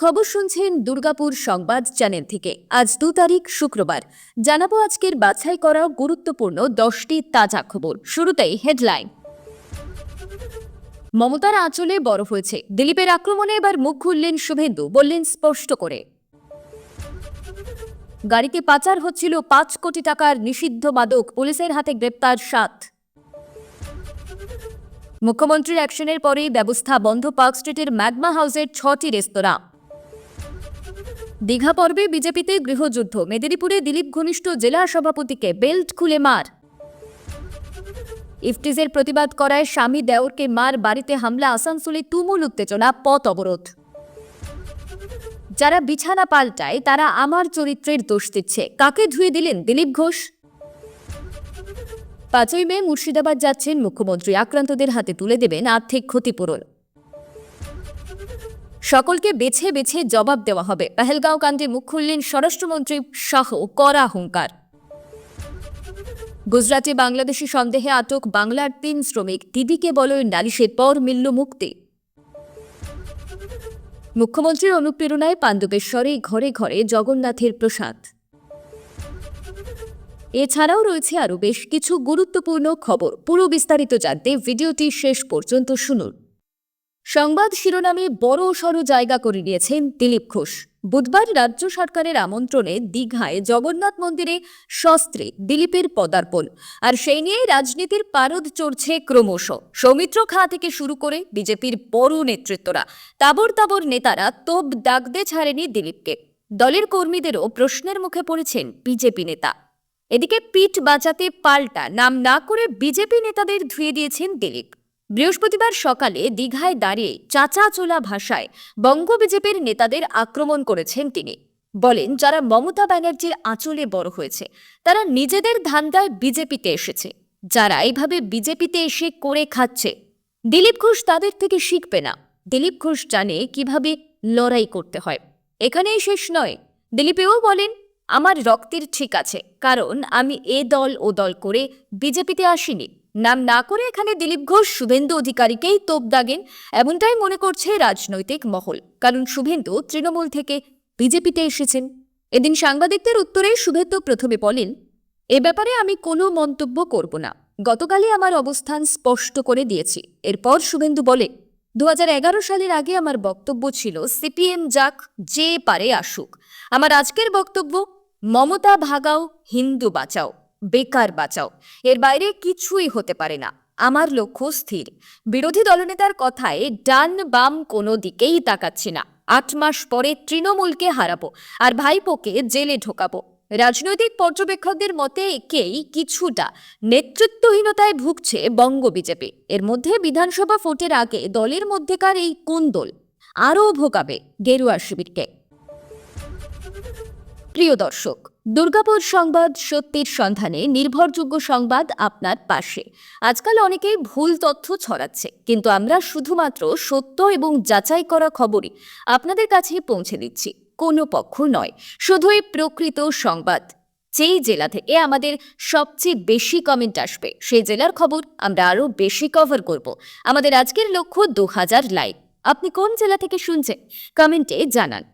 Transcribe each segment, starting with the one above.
খবর শুনছেন দুর্গাপুর সংবাদ চ্যানেল থেকে। আজ দু তারিখ, শুক্রবার। জানাব আজকের বাছাই করা গুরুত্বপূর্ণ দশটি তাজা খবর। শুরুতেই হেডলাইন। মমতার আঁচলে বড় হয়েছে। দিলীপের আক্রমণে এবার মুখ খুললেন শুভেন্দু, বললেন স্পষ্ট করে। গাড়িতে পাচার হচ্ছিল পাঁচ কোটি টাকার নিষিদ্ধ মাদক, পুলিশের হাতে গ্রেপ্তার সাত। মুখ্যমন্ত্রীর অ্যাকশনের পরেই ব্যবস্থা বন্ধ পার্ক স্ট্রিটের ম্যাগমা হাউসের ছটি রেস্তোরাঁ। দীঘা পর্বে বিজেপিতে গৃহযুদ্ধ। মেদিনীপুরে দিলীপ ঘনিষ্ঠ জেলা সভাপতিকে বেল্ট খুলে মার। ইফটিজের প্রতিবাদ করায় স্বামী দেওরকে মার বাড়িতে হামলা, আসানসোলে তুমুল উত্তেজনা, পথ অবরোধ। যারা বিছানা পাল্টায়, তারা আমার চরিত্রের দোষ দিচ্ছে। কাকে ধুয়ে দিলেন দিলীপ ঘোষ? পাঁচই মে মুর্শিদাবাদ যাচ্ছেন মুখ্যমন্ত্রী। আক্রান্তদের হাতে তুলে দেবেন আর্থিক ক্ষতিপূরণ। সকলকে বেছে বেছে জবাব দেওয়া হবে। পেহেলগাঁও কাণ্ডে মুখ খুললেন স্বরাষ্ট্রমন্ত্রী শাহ করা হুঙ্কার। গুজরাটে বাংলাদেশি সন্দেহে আটক বাংলার তিন শ্রমিক। দিদিকে বলয় নালিশের পর মিলল মুক্তি। মুখ্যমন্ত্রীর অনুপ্রেরণায় পাণ্ডবেশ্বরে ঘরে ঘরে জগন্নাথের প্রসাদ। এছাড়াও রয়েছে আরও বেশ কিছু গুরুত্বপূর্ণ খবর। পুরো বিস্তারিত জানতে ভিডিওটি শেষ পর্যন্ত শুনুন। সংবাদ শিরোনামে বড় সড় জায়গা করে নিয়েছেন দিলীপ ঘোষ। বুধবার রাজ্য সরকারের আমন্ত্রণে দীঘায় জগন্নাথ মন্দিরে শস্ত্রে দিলীপের পদার্পণ। আর সেই নিয়েই রাজনীতির পারদ চড়ছে ক্রমশ। সৌমিত্র খাঁ থেকে শুরু করে বিজেপির বড় নেতৃত্বরা। তাবর তাবর নেতারা তোপ দাগদে ছাড়েনি দিলীপকে। দলের কর্মীদেরও প্রশ্নের মুখে পড়েছেন বিজেপি নেতা। এদিকে পিঠ বাঁচাতে পাল্টা নাম না করে বিজেপি নেতাদের ধুয়ে দিয়েছেন দিলীপ। বৃহস্পতিবার সকালে দীঘায় দাঁড়িয়ে চাচা চোলা ভাষায় বঙ্গ বিজেপির নেতাদের আক্রমণ করেছেন তিনি। বলেন, যারা মমতা ব্যানার্জির আঁচলে বড় হয়েছে, তারা নিজেদের ধান্দায় বিজেপিতে এসেছে। যারা এইভাবে বিজেপিতে এসে করে খাচ্ছে, দিলীপ ঘোষ তাদের থেকে শিখবে না। দিলীপ ঘোষ জানে কীভাবে লড়াই করতে হয়। এখানেই শেষ নয়। দিলীপেও বলেন, আমার রক্তের ঠিক আছে, কারণ আমি এ দল ও দল করে বিজেপিতে আসিনি। নাম না করে এখানে দিলীপ ঘোষ, শুভেন্দু অধিকারীকেই তোপ দাগেন, এমনটাই মনে করছে রাজনৈতিক মহল। কারণ শুভেন্দু তৃণমূল থেকে বিজেপিতে এসেছেন। এদিন সাংবাদিকদের উত্তরে শুভেন্দু প্রথমে বলেন, এ ব্যাপারে আমি কোনো মন্তব্য করব না। গতকালই আমার অবস্থান স্পষ্ট করে দিয়েছি। এরপর শুভেন্দু বলে দু হাজার এগারো সালের আগে আমার বক্তব্য ছিল, সিপিএম যাক যে পারে আসুক। আমার আজকের বক্তব্য, মমতা ভাগাও, হিন্দু বাঁচাও। বেকার বাঁচাও। এর বাইরে কিছুই হতে পারে না। আমার লক্ষ্য স্থির। বিরোধী দলনেতার কথায় ডান বাম কোনো দিকেই তাকাচ্ছি না। আট মাস পরে তৃণমূলকে হারাবো আর ভাইপোকে জেলে ঢোকাবো। রাজনৈতিক পর্যবেক্ষকদের মতে একেই কিছুটা নেতৃত্বহীনতায় ভুগছে বঙ্গ বিজেপি। এর মধ্যে বিধানসভা ভোটের আগে দলের মধ্যেকার এই কোন্দল আরও ভোগাবে গেরুয়া শিবিরকে। প্রিয় দর্শক, দুর্গাপুর সংবাদ সত্যির সন্ধানে নির্ভরযোগ্য সংবাদ আপনার পাশে। আজকাল অনেকেই ভুল তথ্য ছড়াচ্ছে, কিন্তু আমরা শুধুমাত্র সত্য এবং যাচাই করা খবরই আপনাদের কাছে পৌঁছে দিচ্ছি, কোনো পক্ষ নয় শুধুই প্রকৃত সংবাদ। যেই জেলা থেকে আমাদের সবচেয়ে বেশি কমেন্ট আসবে, সেই জেলার খবর আমরা আরও বেশি কভার করব। আমাদের আজকের লক্ষ্য দু হাজার লাইক। আপনি কোন জেলা থেকে শুনছেন? কমেন্টে জানান।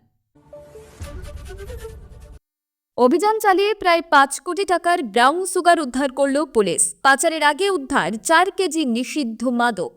অভিযান চালিয়ে প্রায় পাঁচ কোটি টাকার ব্রাউন সুগার উদ্ধার করল পুলিশ। পাচারের আগে উদ্ধার চার কেজি নিষিদ্ধ মাদক।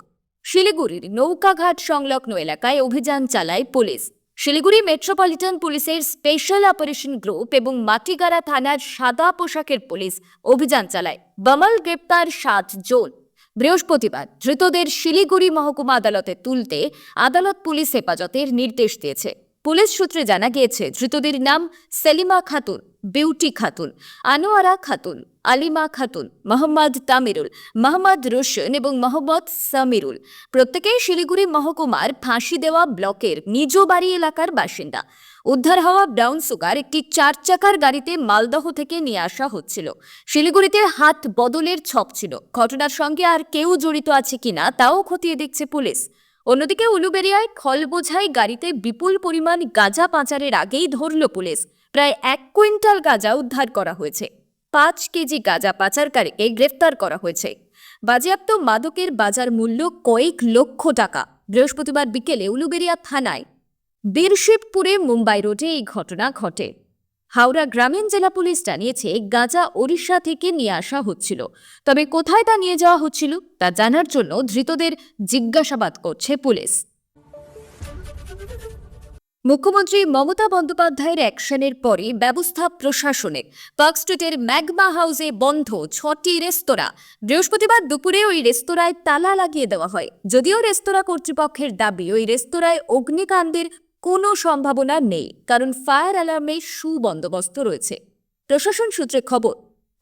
শিলিগুড়ির নৌকাঘাট সংলগ্ন এলাকায় অভিযান চালায় পুলিশ। শিলিগুড়ি মেট্রোপলিটন পুলিশের স্পেশাল অপারেশন গ্রুপ এবং মাটিগাড়া থানার সাদা পোশাকের পুলিশ অভিযান চালায়। বামাল গ্রেপ্তার সাত জন। বৃহস্পতিবার ধৃতদের শিলিগুড়ি মহকুমা আদালতে তুলতে আদালত পুলিশ হেফাজতের নির্দেশ দিয়েছে। পুলিশ সূত্রে জানা গিয়েছে, ধৃতদের নাম সেলিমা খাতুন। বিউটি খাতুন, আনোয়ারা খাতুন, আলিমা খাতুন, মোহাম্মদ তামিরুল, মোহাম্মদ রোশন এবং মোহাম্মদ সামিরুল। প্রত্যেকেই শিলিগুড়ি মহকুমার ফাঁসি দেওয়া ব্লকের নিজ বাড়ি এলাকার বাসিন্দা। উদ্ধার হওয়া ব্রাউন সুগার একটি চার চাকার গাড়িতে মালদহ থেকে নিয়ে আসা হচ্ছিল। শিলিগুড়িতে হাত বদলের ছপ ছিল। ঘটনার সঙ্গে আর কেউ জড়িত আছে কিনা তাও খতিয়ে দেখছে পুলিশ। অন্যদিকে উলুবেরিয়ায় খল বোঝাই গাড়িতে বিপুল পরিমাণ গাঁজা পাচারের আগেই ধরল পুলিশ। প্রায় এক কুইন্টাল গাঁজা উদ্ধার করা হয়েছে। পাঁচ কেজি গাঁজা পাচারকারীকে গ্রেফতার করা হয়েছে। বাজেয়াপ্ত মাদকের বাজার মূল্য কয়েক লক্ষ টাকা। বৃহস্পতিবার বিকেলে উলুবেরিয়া থানায় বীরশিবপুরে মুম্বাই রোডে এই ঘটনা ঘটে। হাওড়া গ্রামীণ জেলা পুলিশ জানিয়েছে, গাঁজা ওড়িশা থেকে নিয়ে আসা হচ্ছিল। তবে কোথায় তা নিয়ে যাওয়া হচ্ছিল তা জানার জন্য ধৃতদের জিজ্ঞাসাবাদ করছে পুলিশ। মুখ্যমন্ত্রী মমতা বন্দ্যোপাধ্যায়ের অ্যাকশনের পরে ব্যবস্থা প্রশাসনের পার্ক স্ট্রিটের ম্যাগমা হাউসে বন্ধ ছটি রেস্তোরাঁ। বৃহস্পতিবার দুপুরে ওই রেস্তোরাঁয় তালা লাগিয়ে দেওয়া হয়। যদিও রেস্তোরাঁ কর্তৃপক্ষের দাবি, ওই রেস্তোরাঁয় অগ্নিকাণ্ডের কোনো সম্ভাবনা নেই, কারণ ফায়ার অ্যালার্মে সুবন্দোবস্ত রয়েছে। প্রশাসন সূত্রে খবর,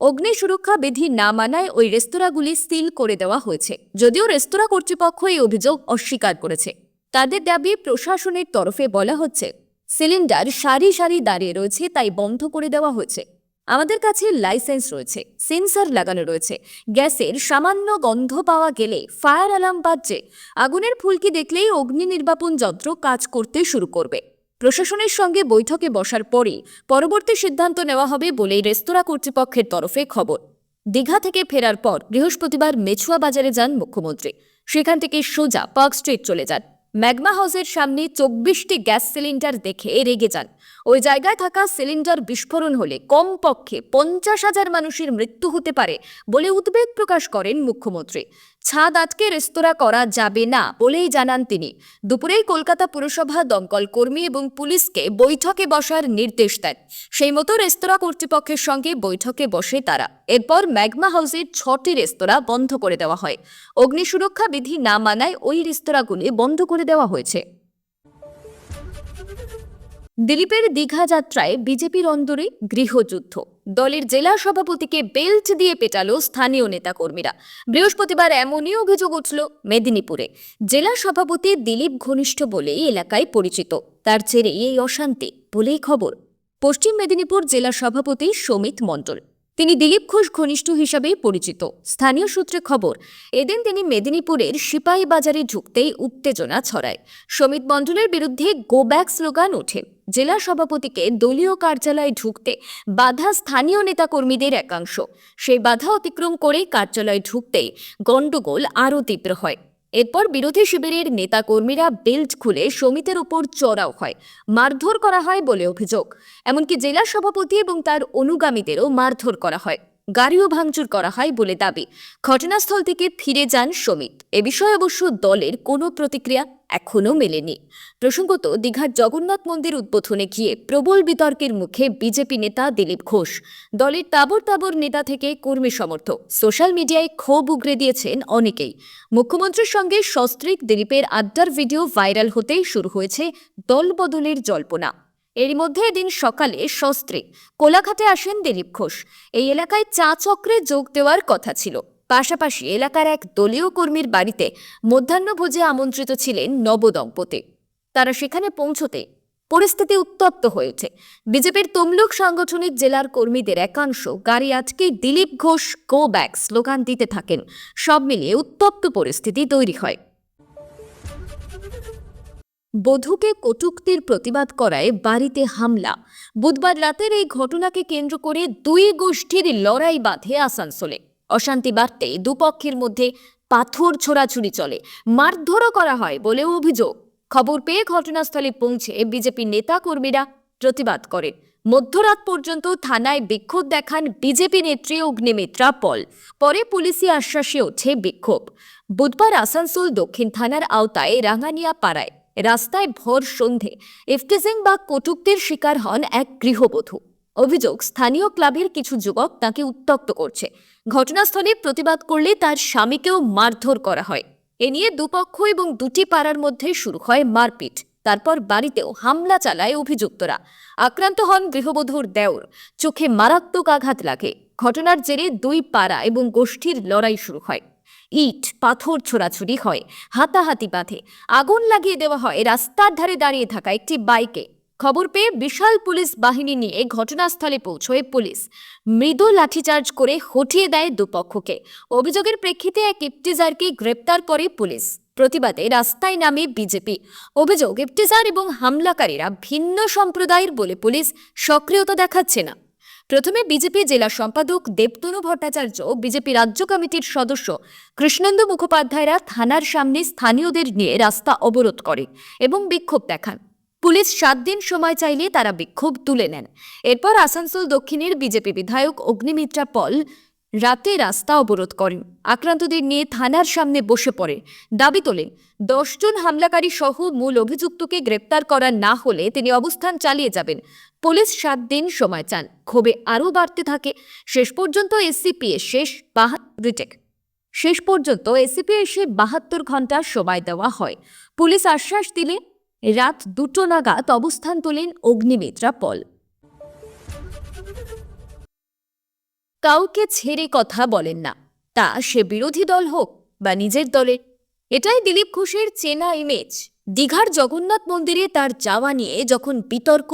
অগ্নি সুরক্ষা বিধি না মানায় ওই রেস্তোরাঁগুলি সিল করে দেওয়া হয়েছে। যদিও রেস্তোরাঁ কর্তৃপক্ষ এই অভিযোগ অস্বীকার করেছে। তাদের দাবি প্রশাসনের তরফে বলা হচ্ছে, সিলিন্ডার সারি সারি দাঁড়িয়ে রয়েছে, তাই বন্ধ করে দেওয়া হয়েছে। আমাদের কাছে লাইসেন্স রয়েছে, সেন্সর লাগানো রয়েছে। গ্যাসের সামান্য গন্ধ পাওয়া গেলে ফায়ার অ্যালার্ম বাজছে। আগুনের ফুলকি দেখলেই অগ্নি নির্বাপন যন্ত্র কাজ করতে শুরু করবে। প্রশাসনের সঙ্গে বৈঠকে বসার পরই পরবর্তী সিদ্ধান্ত নেওয়া হবে বলেই রেস্তোরাঁ কর্তৃপক্ষের তরফে খবর। দীঘা থেকে ফেরার পর বৃহস্পতিবার মেছুয়া বাজারে যান মুখ্যমন্ত্রী। সেখান থেকে সোজা পার্ক স্ট্রিট চলে যান। ম্যাগমা হাউসের সামনে চব্বিশটি গ্যাস সিলিন্ডার দেখে রেগে যান। ওই জায়গায় থাকা সিলিন্ডার বিস্ফোরণ হলে কমপক্ষে পঞ্চাশ হাজার মানুষের মৃত্যু হতে পারে বলে উদ্বেগ প্রকাশ করেন মুখ্যমন্ত্রী। ছাদ আটকে রেস্তোরাঁ করা যাবে না বলেই জানান তিনি। দুপুরেই কলকাতা পুরসভা দমকল কর্মী এবং পুলিশকে বৈঠকে বসার নির্দেশ দেন। সেই মতো রেস্তোরাঁ কর্তৃপক্ষের সঙ্গে বৈঠকে বসে তারা। এরপর ম্যাগমা হাউসের ছটি রেস্তোরাঁ বন্ধ করে দেওয়া হয়। অগ্নি সুরক্ষা বিধি না মানায় ওই রেস্তোরাঁগুলি বন্ধ করে দেওয়া হয়েছে। দিলীপের দীঘা যাত্রায় বিজেপির অন্দরে গৃহযুদ্ধ। দলের জেলা সভাপতিকে বেল্ট দিয়ে পেটালো স্থানীয় নেতাকর্মীরা। বৃহস্পতিবার এমনই অভিযোগ উঠল মেদিনীপুরে। জেলা সভাপতি দিলীপ ঘনিষ্ঠ বলেই এলাকায় পরিচিত। তার জেরে এই অশান্তি বলেই খবর। পশ্চিম মেদিনীপুর জেলা সভাপতি সমিত মণ্ডল। তিনি দিলীপ ঘোষ ঘনিষ্ঠ হিসাবে পরিচিত। স্থানীয় সূত্রে খবর, এদিন তিনি মেদিনীপুরের সিপাহী বাজারে ঢুকতেই উত্তেজনা ছড়ায়। সমিত মণ্ডলের বিরুদ্ধে গো ব্যাক স্লোগান ওঠে। জেলা সভাপতিকে দলীয় কার্যালয়ে ঢুকতে বাধা স্থানীয় নেতাকর্মীদের একাংশ। সেই বাধা অতিক্রম করে কার্যালয়ে ঢুকতেই গণ্ডগোল আরও তীব্র হয়। এরপর বিরোধী শিবিরের নেতাকর্মীরা বেল্ট খুলে সমিতের উপর চড়াও হয়, মারধর করা হয় বলে অভিযোগ। এমনকি জেলা সভাপতি এবং তার অনুগামীদেরও মারধর করা হয়। গাড়িও ভাঙচুর করা হয় বলে দাবি। ঘটনাস্থল থেকে ফিরে যান সমিত এ বিষয়ে অবশ্য দলের কোনো প্রতিক্রিয়া এখনও মেলেনি। প্রসঙ্গত, দীঘার জগন্নাথ মন্দির উদ্বোধনে গিয়ে প্রবল বিতর্কের মুখে বিজেপি নেতা দিলীপ ঘোষ, দলের তাবর তাবর নেতা থেকে কর্মী সমর্থক। সোশ্যাল মিডিয়ায় ক্ষোভ উগরে দিয়েছেন অনেকেই। মুখ্যমন্ত্রীর সঙ্গে সস্ত্রীক দিলীপের আড্ডার ভিডিও ভাইরাল হতেই শুরু হয়েছে দলবদলের জল্পনা। এরই মধ্যে এদিন সকালে সস্ত্রে কোলাঘাটে আসেন দিলীপ ঘোষ। এই এলাকায় চা চক্রে যোগ দেওয়ার কথা ছিল। পাশাপাশি এলাকার এক দলীয় কর্মীর বাড়িতে মধ্যাহ্নভোজে আমন্ত্রিত ছিলেন নবদম্পতি তারা সেখানে পৌঁছতে পরিস্থিতি উত্তপ্ত হয়ে ওঠে। বিজেপির তমলুক সাংগঠনিক জেলার কর্মীদের একাংশ গাড়ি আটকে Dilip Ghosh go back slogan দিতে থাকেন। সব মিলিয়ে উত্তপ্ত পরিস্থিতি তৈরি হয়। বধূকে কটুক্তির প্রতিবাদ করায় বাড়িতে হামলা। বুধবার রাতের এই ঘটনাকে কেন্দ্র করে দুই গোষ্ঠীর লড়াই বাঁধে আসানসোলে। অশান্তি বাড়তে দুপক্ষের মধ্যে পাথর ছোড়াছুড়ি চলে। মারধরও করা হয় বলেও অভিযোগ। খবর পেয়ে ঘটনাস্থলে পৌঁছে বিজেপি নেতা কর্মীরা প্রতিবাদ করেন। মধ্যরাত পর্যন্ত থানায় বিক্ষোভ দেখান বিজেপি নেত্রী অগ্নিমিত্রা পল। পরে পুলিশি আশ্বাসে ওঠে বিক্ষোভ। বুধবার আসানসোল দক্ষিণ থানার আওতায় রাঙানিয়া পাড়ায় রাস্তায় ভর সন্ধে ইফটিজিং বা কটুক্তির শিকার হন এক গৃহবধূ। অভিযোগ, স্থানীয় ক্লাবের কিছু যুবক তাকে উত্তক্ত করছে। ঘটনাস্থলে প্রতিবাদ করলে তার স্বামীকেও মারধর করা হয়। এ নিয়ে দুপক্ষ এবং দুটি পাড়ার মধ্যে শুরু হয় মারপিট। তারপর বাড়িতেও হামলা চালায় অভিযুক্তরা। আক্রান্ত হন গৃহবধূর দেওর। চোখে মারাত্মক আঘাত লাগে। ঘটনার জেরে দুই পাড়া এবং গোষ্ঠীর লড়াই শুরু হয়। ইট, পাথর ছোড়াছুড়ি হয়, হাতাহাতি বাঁধে। আগুন লাগিয়ে দেওয়া হয়, রাস্তার ধারে দাঁড়িয়ে থাকা একটি বাইকে। খবর পেয়ে বিশাল পুলিশ বাহিনী নিয়ে ঘটনাস্থলে পৌঁছয় পুলিশ। মৃদু লাঠিচার্জ করে হটিয়ে দেয় দুপক্ষকে। অভিযোগের প্রেক্ষিতে এক ইফটিজারকে গ্রেপ্তার করে পুলিশ। প্রতিবাদে রাস্তায় নামে বিজেপি। অভিযোগ ইফটিজার এবং হামলাকারীরা ভিন্ন সম্প্রদায়ের বলে পুলিশ সক্রিয়তা দেখাচ্ছে না। প্রথমে বিজেপি জেলা সম্পাদক দেবতনু ভট্টাচার্য, বিজেপি রাজ্য কমিটির সদস্য কৃষ্ণেন্দু মুখোপাধ্যায়রা থানার সামনে স্থানীয়দের নিয়ে রাস্তা অবরোধ করে এবং বিক্ষোভ দেখান। পুলিশ সাত দিন সময় চাইলে তারা বিক্ষোভ তুলে নেন। এরপর আসানসোল দক্ষিণের বিজেপি বিধায়ক অগ্নিমিত্রা পল রাতে রাস্তা অবরোধ করেন। আক্রান্তদের নিয়ে থানার সামনে বসে পড়ে। দাবি তোলেন দশজন হামলাকারী সহ মূল অভিযুক্তকে গ্রেপ্তার করা না হলে তিনি অবস্থান চালিয়ে যাবেন। পুলিশ সাত দিন সময় চান। ক্ষোভে আরও বাড়তে থাকে। শেষ পর্যন্ত এসসিপিএ শেষ বাহাত্তর রিটেক। শেষ পর্যন্ত এসিপি এসে বাহাত্তর ঘণ্টা সময় দেওয়া হয়। পুলিশ আশ্বাস দিলে রাত দুটো নাগাদ অবস্থান তোলেন অগ্নিমিত্রা পল। কাউকে ছেড়ে কথা বলেন না। তা সে বিরোধী দল হোক বা নিজের দলের, এটাই দিলীপ ঘোষের চেনা ইমেজ দীঘার জগন্নাথ মন্দিরে তার যাওয়া নিয়ে যখন বিতর্ক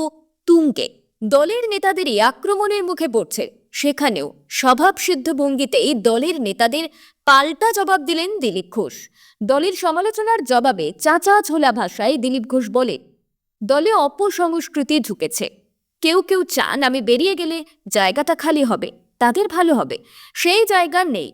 তুঙ্গে। দলের নেতাদেরই আক্রমণের মুখে পড়ছে। সেখানেও স্বভাবসিদ্ধ ভঙ্গিতেই দলের নেতাদের পাল্টা জবাব দিলেন দিলীপ ঘোষ। দলের সমালোচনার জবাবে চাচা ঝোলা ভাষায় দিলীপ ঘোষ বলে, দলে অপসংস্কৃতি ঢুকেছে। কেউ কেউ চান আমি বেরিয়ে গেলে জায়গাটা খালি হবে, তাদের ভালো হবে। সেই জায়গা নেই।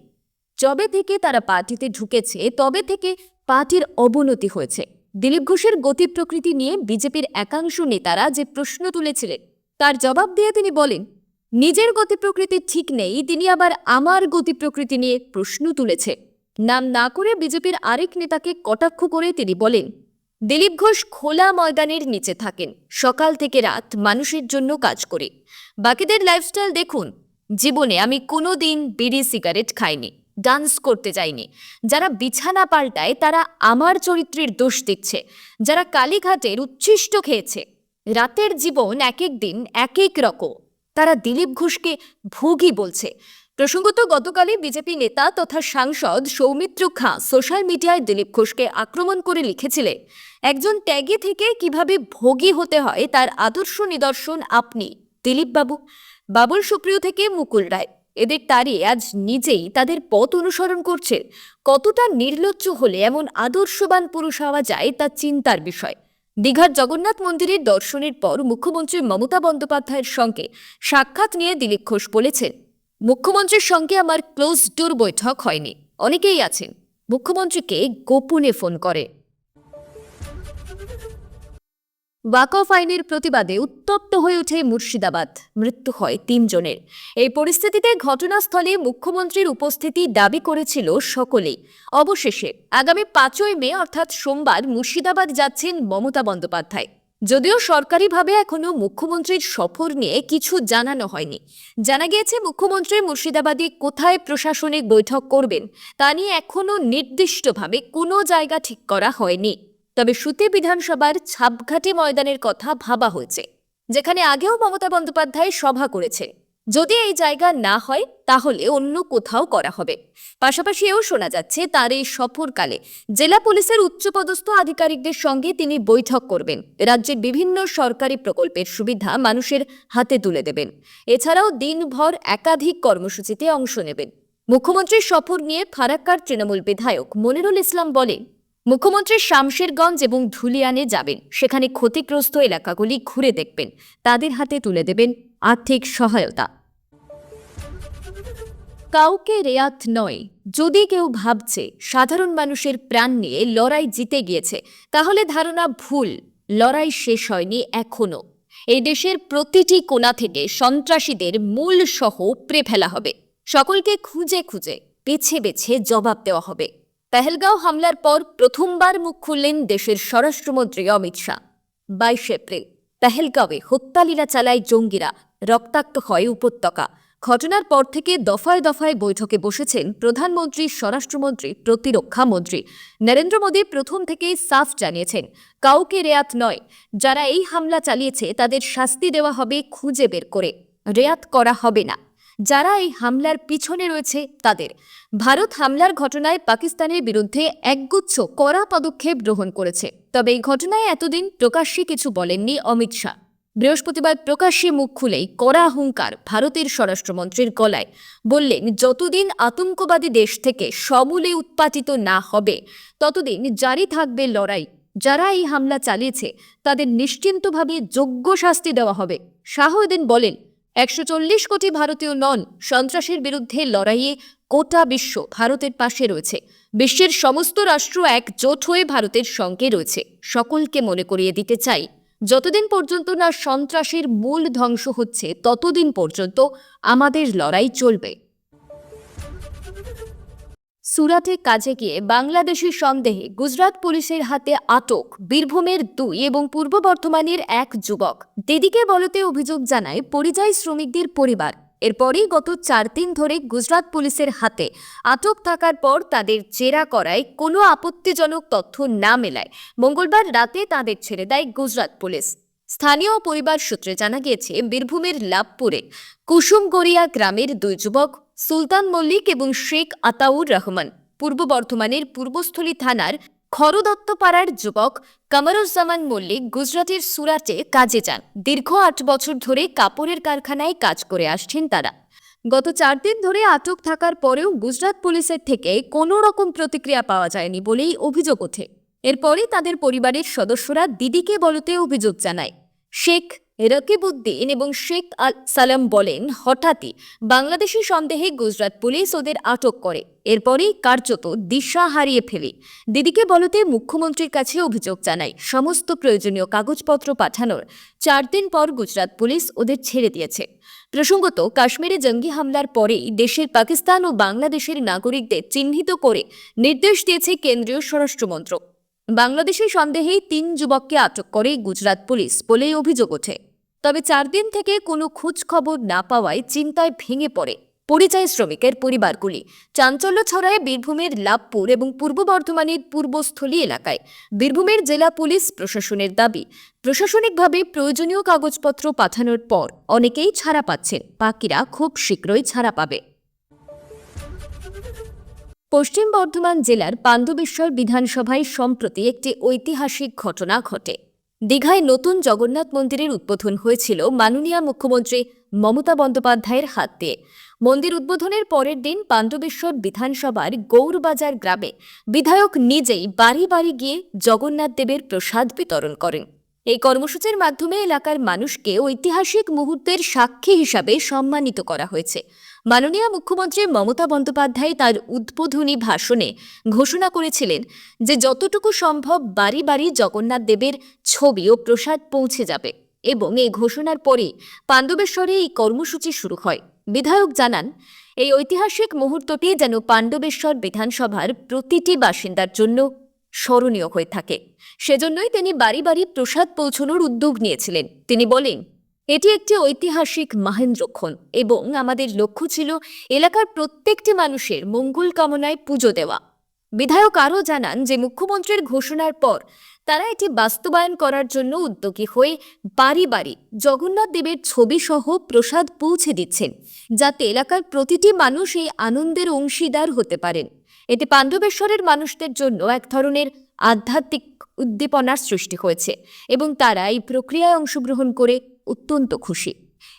যবে থেকে তারা পার্টিতে ঢুকেছে, তবে থেকে পার্টির অবনতি হয়েছে। দিলীপ ঘোষের গতি প্রকৃতি নিয়ে বিজেপির একাংশ নেতারা যে প্রশ্ন তুলেছিলেন, তার জবাব দিয়ে তিনি বলেন, নিজের গতি প্রকৃতি ঠিক নেই, তিনি আবার আমার গতি প্রকৃতি নিয়ে প্রশ্ন তুলেছে নাম না করে বিজেপির আরেক নেতাকে কটাক্ষ করে তিনি বলেন, দিলীপ ঘোষ খোলা ময়দানের নিচে থাকেন, সকাল থেকে রাত মানুষের জন্য কাজ করে। বাকিদের লাইফস্টাইল দেখুন, জীবনে আমি কোনো দিন বিড়ি সিগারেট খাইনি। ডান্স করতে যাইনি যারা বিছানা পাল্টায়, তারা আমার চরিত্রের দোষ দিচ্ছে যারা কালীঘাটের উচ্ছিষ্ট খেয়েছে। রাতের জীবন এক এক দিন এক এক রকম। তারা দিলীপ ঘোষকে ভোগী বলছে। প্রসঙ্গত, গতকালই বিজেপি নেতা তথা সাংসদ সৌমিত্র খাঁ সোশ্যাল মিডিয়ায় দিলীপ ঘোষকে আক্রমণ করে লিখেছিলেন, একজন ট্যাগে থেকে কীভাবে ভোগী হতে হয়, তার আদর্শ নিদর্শন আপনি দিলীপ বাবু বাবুল সুপ্রিয় থেকে মুকুল রায়। এদের তারিয়ে আজ নিজেই তাদের পথ অনুসরণ করছে। কতটা নির্লজ্জ হলে এমন আদর্শবান পুরুষ হওয়া যায় তা চিন্তার বিষয়। দীঘার জগন্নাথ মন্দিরের দর্শনের পর মুখ্যমন্ত্রী মমতা বন্দ্যোপাধ্যায়ের সঙ্গে সাক্ষাৎ নিয়ে দিলীপ ঘোষ বলেছেন, মুখ্যমন্ত্রীর সঙ্গে আমার ক্লোজ ডোর বৈঠক হয়নি। অনেকেই আছেন। মুখ্যমন্ত্রীকে গোপনে ফোন করে। ওয়াকফ আইনের প্রতিবাদে উত্তপ্ত হয়ে ওঠে মুর্শিদাবাদ। মৃত্যু হয় তিনজনের। এই পরিস্থিতিতে ঘটনাস্থলে মুখ্যমন্ত্রীর উপস্থিতি দাবি করেছিল সকলেই। অবশেষে আগামী পাঁচই মে, অর্থাৎ সোমবার, মুর্শিদাবাদ যাচ্ছেন মমতা বন্দ্যোপাধ্যায়। যদিও সরকারিভাবে এখনও মুখ্যমন্ত্রীর সফর নিয়ে কিছু জানানো হয়নি। জানা গিয়েছে, মুখ্যমন্ত্রী মুর্শিদাবাদে কোথায় প্রশাসনিক বৈঠক করবেন, তা নিয়ে এখনও নির্দিষ্টভাবে কোনো জায়গা ঠিক করা হয়নি। তবে সুতে বিধানসভার ছাপঘাটে ময়দানের কথা ভাবা হয়েছে, যেখানে আগেও মমতা বন্দ্যোপাধ্যায় সভা করেছে। যদি এই জায়গা না হয়, তাহলে অন্য কোথাও করা হবে। পাশাপাশি এও শোনা যাচ্ছে, তার এই সফরকালে জেলা পুলিশের উচ্চপদস্থ আধিকারিকদের সঙ্গে তিনি বৈঠক করবেন। রাজ্যের বিভিন্ন সরকারি প্রকল্পের সুবিধা মানুষের হাতে তুলে দেবেন। এছাড়াও দিনভর একাধিক কর্মসূচিতে অংশ নেবেন। মুখ্যমন্ত্রীর সফর নিয়ে ফারাক্কার তৃণমূল বিধায়ক মনিরুল ইসলাম বলেন মুখ্যমন্ত্রী শামশেরগঞ্জ এবং ধুলিয়ানে যাবেন। সেখানে ক্ষতিগ্রস্ত এলাকাগুলি ঘুরে দেখবেন। তাদের হাতে তুলে দেবেন আর্থিক সহায়তা। কাউকে রেয়াত নয়। যদি কেউ ভাবছে সাধারণ মানুষের প্রাণ নিয়ে লড়াই জিতে গিয়েছে, তাহলে ধারণা ভুল। লড়াই শেষ হয়নি এখনও এই দেশের প্রতিটি কোণা থেকে সন্ত্রাসীদের মূল সহ উপড়ে ফেলা হবে। সকলকে খুঁজে খুঁজে, বেছে বেছে জবাব দেওয়া হবে। পেহেলগাঁও হামলার পর প্রথমবার মুখ খুললেন দেশের স্বরাষ্ট্রমন্ত্রী অমিত শাহ। বাইশ এপ্রিল, পেহেলগাঁওয়ে হত্যালীলা চালায় জঙ্গিরা, রক্তাক্ত হয় উপত্যকা। ঘটনার পর থেকে দফায় দফায় বৈঠকে বসেছেন প্রধানমন্ত্রী, স্বরাষ্ট্রমন্ত্রী, প্রতিরক্ষা মন্ত্রী। নরেন্দ্র মোদী প্রথম থেকেই সাফ জানিয়েছেন, কাউকে রেয়াত নয়, যারা এই হামলা চালিয়েছে তাদের শাস্তি দেওয়া হবে খুঁজে বের করে। রেয়াত করা হবে না। যারা এই হামলার পিছনে রয়েছে তাদের। ভারত হামলার ঘটনায় পাকিস্তানের বিরুদ্ধে একগুচ্ছ কড়া পদক্ষেপ গ্রহণ করেছে। তবে এই ঘটনায় এতদিন প্রকাশ্যে কিছু বলেননি অমিত শাহ। বৃহস্পতিবার প্রকাশ্যে মুখ খুলেই কড়া হুঙ্কার ভারতের স্বরাষ্ট্রমন্ত্রীর গলায়। বললেন, যতদিন আতঙ্কবাদী দেশ থেকে সমূলে উৎপাটিত না হবে, ততদিন জারি থাকবে লড়াই। যারা এই হামলা চালিয়েছে, তাদের নিশ্চিন্তভাবে যোগ্য শাস্তি দেওয়া হবে। শাহ এদিন বলেন একশো চল্লিশ কোটি ভারতীয় নন সন্ত্রাসের বিরুদ্ধে লড়াইয়ে গোটা বিশ্ব ভারতের পাশে রয়েছে। বিশ্বের সমস্ত রাষ্ট্র একজোট হয়ে ভারতের সঙ্গে রয়েছে। সকলকে মনে করিয়ে দিতে চাই, যতদিন পর্যন্ত না সন্ত্রাসের মূল ধ্বংস হচ্ছে, ততদিন পর্যন্ত আমাদের লড়াই চলবে। সুরাটে কাজে গিয়ে বাংলাদেশি সন্দেহে গুজরাট পুলিশের হাতে আটক বীরভূমের দুই এবং পূর্ব বর্ধমানের এক যুবক। দিদিকে বলতে অভিযোগ জানায়, পরিযায়ী শ্রমিকদের পরিবার। এরপরই গত চার দিন ধরে গুজরাট পুলিশের হাতে আটক থাকার পর তাদের জেরা করায় কোনো আপত্তিজনক তথ্য না মেলায়। মঙ্গলবার রাতে তাদের ছেড়ে দেয় গুজরাট পুলিশ। স্থানীয় পরিবার সূত্রে জানা গিয়েছে, বীরভূমের লাভপুরে কুসুমগড়িয়া গ্রামের দুই যুবক সুলতান মল্লিক এবং শেখ আতাউর রহমান। পূর্ব বর্ধমানের পূর্বস্থলী থানার খরদত্তপাড়ার যুবক কামরুজ্জামান মল্লিক গুজরাটের সুরাটে কাজে যান। দীর্ঘ আট বছর ধরে কাপড়ের কারখানায় কাজ করে আসছেন তারা। গত চার দিন ধরে আটক থাকার পরেও গুজরাট পুলিশের থেকে কোনো রকম প্রতিক্রিয়া পাওয়া যায়নি বলেই অভিযোগ ওঠে। এরপরই তাদের পরিবারের সদস্যরা দিদিকে বলতে অভিযোগ জানায়। শেখ রকিবউদ্দিন এবং শেখ আল সালাম বলেন, হঠাৎই বাংলাদেশি সন্দেহে গুজরাট পুলিশ ওদের আটক করে। এরপরেই কার্যত দিশা হারিয়ে ফেলে। দিদিকে বলতে মুখ্যমন্ত্রীর কাছে অভিযোগ জানায়, সমস্ত প্রয়োজনীয় কাগজপত্র পাঠানোর চার দিন পর গুজরাট পুলিশ ওদের ছেড়ে দিয়েছে। প্রসঙ্গত, কাশ্মীরে জঙ্গি হামলার পরেই দেশের পাকিস্তান ও বাংলাদেশের নাগরিকদের চিহ্নিত করে নির্দেশ দিয়েছে কেন্দ্রীয় স্বরাষ্ট্রমন্ত্রক বাংলাদেশের সন্দেহেই তিন যুবককে আটক করে গুজরাট পুলিশ বলেই অভিযোগ ওঠে। তবে চার দিন থেকে কোনো খোঁজ খবর না পাওয়ায় চিন্তায় ভেঙে পড়ে পরিযায়ী শ্রমিকের পরিবারগুলি। চাঞ্চল্য ছড়ায় বীরভূমের লাভপুর এবং পূর্ব বর্ধমানের পূর্বস্থলী এলাকায়। বীরভূমের জেলা পুলিশ প্রশাসনের দাবি, প্রশাসনিকভাবে প্রয়োজনীয় কাগজপত্র পাঠানোর পর অনেকেই ছাড়া পাচ্ছেন, বাকিরা খুব শীঘ্রই ছাড়া পাবে। পশ্চিম বর্ধমান জেলার পাণ্ডবেশ্বর বিধানসভায় সম্প্রতি একটি ঐতিহাসিক ঘটনা ঘটে। দীঘায় নতুন জগন্নাথ মন্দিরের উদ্বোধন হয়েছিল মাননীয় মুখ্যমন্ত্রী মমতা বন্দ্যোপাধ্যায়ের হাত দিয়ে। মন্দির উদ্বোধনের পরের দিন পাণ্ডবেশ্বর বিধানসভার গৌরবাজার গ্রামে বিধায়ক নিজেই বাড়ি বাড়ি গিয়ে জগন্নাথ দেবের প্রসাদ বিতরণ করেন। এই কর্মসূচির মাধ্যমে এলাকার মানুষকে ঐতিহাসিক মুহূর্তের সাক্ষী হিসাবে সম্মানিত করা হয়েছে। মাননীয় মুখ্যমন্ত্রী মমতা বন্দ্যোপাধ্যায় তার উদ্বোধনী ভাষণে ঘোষণা করেছিলেন যে যতটুকু সম্ভব বাড়ি বাড়ি জগন্নাথ দেবের ছবি ও প্রসাদ পৌঁছে যাবে এবং এই ঘোষণার পরে পাণ্ডবেশ্বরে এই কর্মসূচি শুরু হয়। বিধায়ক জানান, এই ঐতিহাসিক মুহূর্তটি যেন পাণ্ডবেশ্বর বিধানসভার প্রতিটি বাসিন্দার জন্য স্মরণীয় হয়ে থাকে। সেজন্যই তিনি বাড়ি বাড়ি প্রসাদ পৌঁছানোর উদ্যোগ নিয়েছিলেন। তিনি বলেন এটি একটি ঐতিহাসিক মাহেন্দ্রক্ষণ এবং আমাদের লক্ষ্য ছিল এলাকার প্রত্যেকটি মানুষের মঙ্গল কামনায় পুজো দেওয়া। বিধায়ক আরও জানান যে, মুখ্যমন্ত্রীর ঘোষণার পর তারা এটি বাস্তবায়ন করার জন্য উদ্যোগী হয়ে বাড়ি বাড়ি জগন্নাথ দেবের ছবি সহ প্রসাদ পৌঁছে দিচ্ছেন, যাতে এলাকার প্রতিটি মানুষ এই আনন্দের অংশীদার হতে পারেন। এতে পাণ্ডবেশ্বরের মানুষদের জন্য এক ধরনের আধ্যাত্মিক উদ্দীপনার সৃষ্টি হয়েছে এবং তারা এই প্রক্রিয়ায় অংশগ্রহণ করে অত্যন্ত খুশি।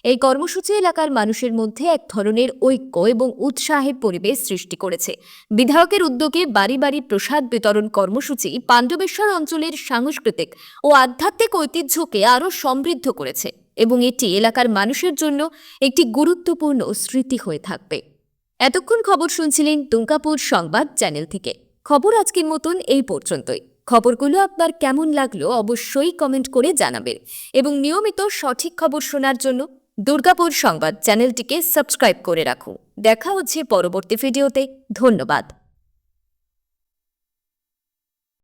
এই কর্মসূচি এলাকার মানুষের মধ্যে এক ধরনের ঐক্য এবং উৎসাহের পরিবেশ সৃষ্টি করেছে। বিধায়কের উদ্যোগে বাড়ি বাড়ি প্রসাদ বিতরণ কর্মসূচি পাণ্ডবেশ্বর অঞ্চলের সাংস্কৃতিক ও আধ্যাত্মিক ঐতিহ্যকে আরও সমৃদ্ধ করেছে এবং এটি এলাকার মানুষের জন্য একটি গুরুত্বপূর্ণ স্মৃতি হয়ে থাকবে। এতক্ষণ খবর শুনছিলেন দুর্গাপুর সংবাদ চ্যানেল থেকে। খবর আজকের মতন এই পর্যন্তই। খবরগুলো আপনার কেমন লাগল অবশ্যই কমেন্ট করে জানাবেন। এবং নিয়মিত সঠিক খবর শোনার জন্য দুর্গাপুর সংবাদ চ্যানেলটিকে সাবস্ক্রাইব করে রাখুন। দেখা হচ্ছে পরবর্তী ভিডিওতে ধন্যবাদ।